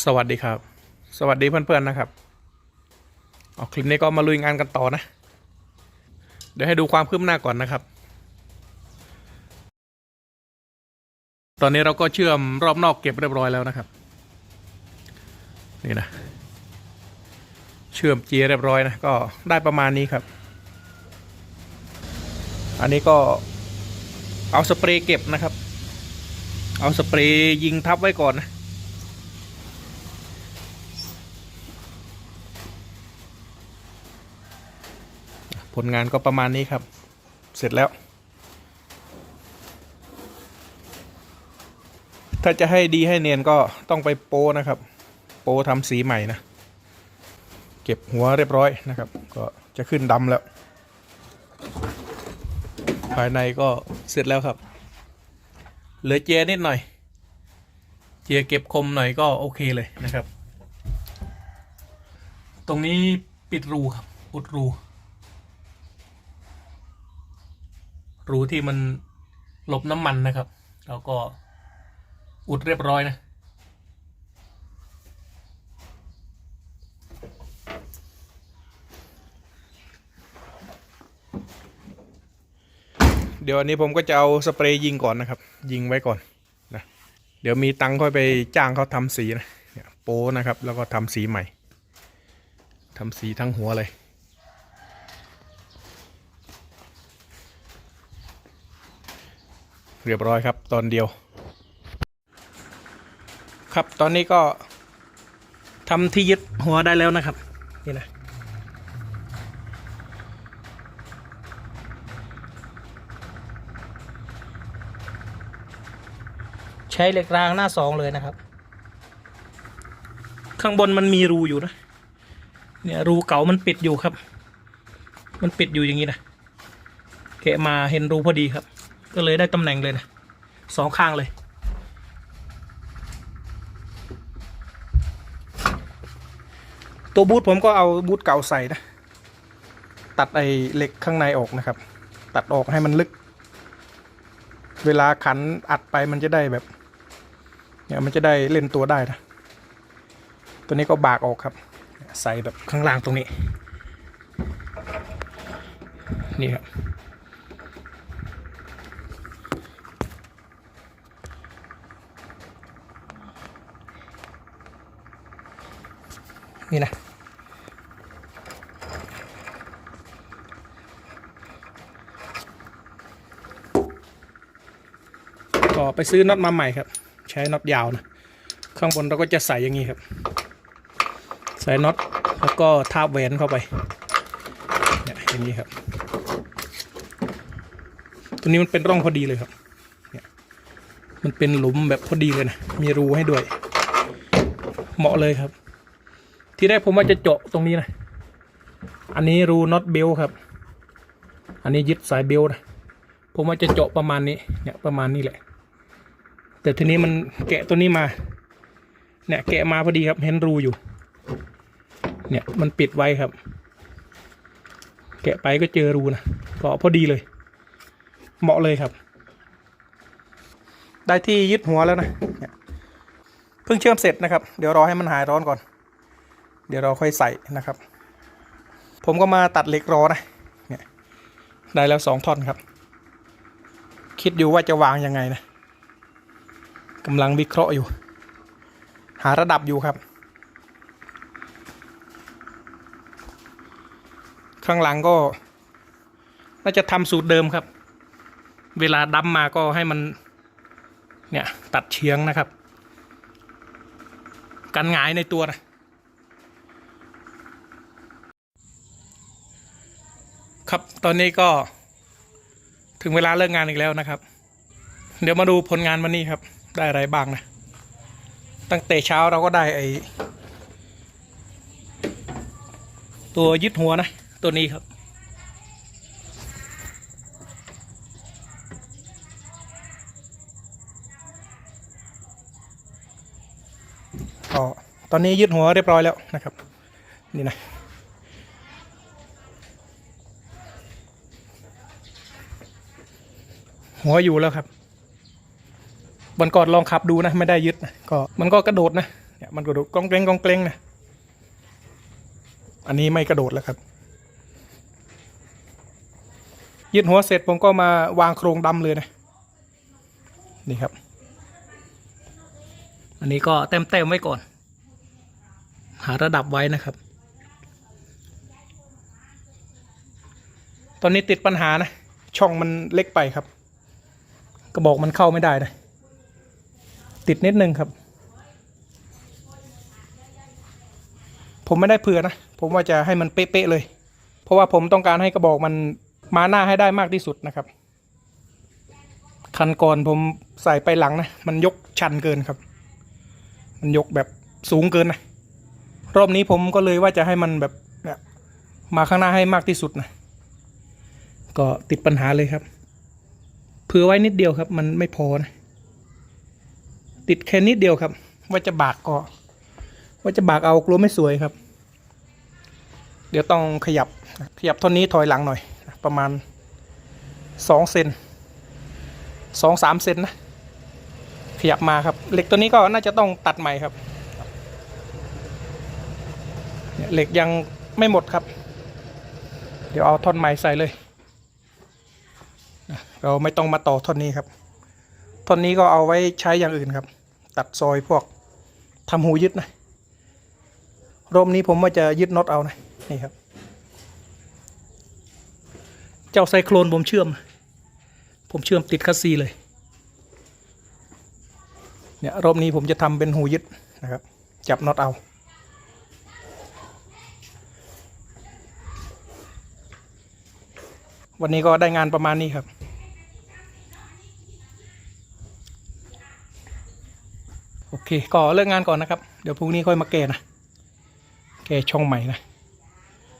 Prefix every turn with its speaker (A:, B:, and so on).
A: สวัสดีครับ สวัสดีเพื่อนๆนะครับเอาคลิปนี้ก็มาลุยงานกันต่อนะ เดี๋ยวให้ดูความคืบหน้าก่อนนะครับ ตอนนี้เราก็เชื่อมรอบนอกเก็บเรียบร้อยแล้วนะครับ นี่นะ เชื่อมเจียเรียบร้อยนะก็ได้ประมาณนี้ครับ อันนี้ก็เอาสเปรย์เก็บนะครับ เอาสเปรย์ยิงทับไว้ก่อนนะ ผลงานก็ประมาณนี้ครับ เสร็จแล้ว ถ้าจะให้ดีให้เนียนก็ต้องไปโปนะครับ โปทำสีใหม่นะ เก็บหัวเรียบร้อยนะครับ ก็จะขึ้นดำแล้ว ภายในก็เสร็จแล้วครับ เหลือเจียนิดหน่อย เจียเก็บคมหน่อยก็โอเคเลยนะครับ ตรงนี้ปิดรูครับอุดรู รูที่มันหลบน้ำมันนะครับ แล้วก็อุดเรียบร้อยนะ เดี๋ยวอันนี้ผมก็จะเอาสเปรย์ยิงก่อนนะครับ ยิงไว้ก่อนนะ เดี๋ยวมีตังค่อยไปจ้างเขาทำสีนะโป้นะครับ แล้วก็ทำสีใหม่ทำสีทั้งหัวเลย เรียบร้อยครับตอนเดียว ครับตอนนี้ก็ทำที่ยึดหัวได้แล้วนะครับ นี่นะใช้เหล็กรางหน้าสองเลยนะครับ ข้างบนมันมีรูอยู่นะ เนี่ยรูเก่ามันปิดอยู่ครับ มันปิดอยู่อย่างนี้นะแกะมาเห็นรูพอดีครับ ก็เลยได้ตำแหน่งเลยนะสองข้างเลย ตัวบูทผมก็เอาบูทเก่าใส่นะ ตัดไอ้เหล็กข้างในออกนะครับ ตัดออกให้มันลึก เวลาขันอัดไปมันจะได้แบบเนี่ยมันจะได้เล่นตัวได้นะ ตัวนี้ก็บากออกครับ ใส่แบบข้างล่างตรงนี้ นี่ครับ นี่นะก็ไปซื้อน็อตมาใหม่ครับ ใช้น็อตยาวนะข้างบนเราก็จะใส่อย่างนี้ครับ ใส่น็อตแล้วก็ทาบแหวนเข้าไปเนี่ยอย่างนี้ครับ ตัวนี้มันเป็นร่องพอดีเลยครับเนี่ยมันเป็นหลุมแบบพอดีเลยนะมีรูให้ด้วย เหมาะเลยครับ ที่แรกผมว่าจะเจาะตรงนี้นะ อันนี้รูน็อตเบลครับ อันนี้ยึดสายเบลนะ ผมว่าจะเจาะประมาณนี้ เนี่ยประมาณนี้แหละ แต่ทีนี้มันแกะตัวนี้มา เนี่ยแกะมาพอดีครับ เห็นรูอยู่ เนี่ยมันปิดไว้ครับ แกะไปก็เจอรูนะ ก็พอดีเลย เหมาะเลยครับ ได้ที่ยึดหัวแล้วนะเนี่ยเพิ่งเชื่อมเสร็จนะครับ เดี๋ยวรอให้มันหายร้อนก่อน เดี๋ยวเราค่อยใส่นะครับ ผมก็มาตัดเหล็กรอนะเนี่ยได้แล้วสองท่อนครับ คิดอยู่ว่าจะวางยังไงนะกำลังวิเคราะห์อยู่ หาระดับอยู่ครับ ข้างหลังก็ น่าจะทำสูตรเดิมครับ เวลาดำมาก็ให้มัน เนี่ย ตัดเฉียงนะครับ กันหงายในตัวนะ ครับ ตอนนี้ก็ถึงเวลาเลิกงานอีกแล้วนะครับ เดี๋ยวมาดูผลงานวันนี้ครับ ได้อะไรบ้างนะ ตั้งแต่เช้าเราก็ได้ไอตัวยึดหัวนะ ตัวนี้ครับก็ตอนนี้ยึดหัวเรียบร้อยแล้วนะครับ นี่นะ หัวอยู่แล้วครับวันก่อนลองขับดูนะไม่ได้ยึดนะก็มันก็กระโดดนะเนี่ยมันกระโดดกองเกรงกองเกรงนะอันนี้ไม่กระโดดแล้วครับ ยึดหัวเสร็จผมก็มาวางโครงดำเลยนะนี่ครับ อันนี้ก็เต็มเต็มไว้ก่อน หาระดับไว้นะครับ ตอนนี้ติดปัญหานะ ช่องมันเล็กไปครับ กระบอกมันเข้าไม่ได้นะติดนิดนึงครับ ผมไม่ได้เผื่อนะ ผมว่าจะให้มันเป๊ะๆเลย เพราะว่าผมต้องการให้กระบอกมันมาหน้าให้ได้มากที่สุดนะครับ คันก่อนผมใส่ไปหลังนะ มันยกชันเกินครับ มันยกแบบสูงเกินนะ รอบนี้ผมก็เลยว่าจะให้มันแบบมาข้างหน้าให้มากที่สุดนะ ก็ติดปัญหาเลยครับ ผื่อไว้นิดเดียวครับ มันไม่พอนะติดแค่นิดเดียวครับ ว่าจะบากก็ ว่าจะบากเอากลัวไม่สวยครับ เดี๋ยวต้องขยับขยับท่อนนี้ถอยหลังหน่อย ประมาณสองเซนสองสามเซนนะขยับมาครับเหล็กตัวนี้ก็น่าจะต้องตัดใหม่ครับเหล็กยังไม่หมดครับ เดี๋ยวเอาท่อนใหม่ใส่เลย เราไม่ต้องมาต่อท่อนนี้ครับท่อนนี้ก็เอาไว้ใช้อย่างอื่นครับ ตัดซอยพวกทำหูยึดนะรอบนี้ผมว่าจะยึดน็อตเอานะนี่ครับ เจ้าไซโครนผมเชื่อม ผมเชื่อมติดคัสซีเลยเนี่ยรอบนี้ผมจะทำเป็นหูยึดนะครับ จับน็อตเอา วันนี้ก็ได้งานประมาณนี้ครับ โอเค ก็เลิกงานก่อนนะครับ เดี๋ยวพรุ่งนี้ค่อยมาแก้นะ แก้ช่องใหม่นะ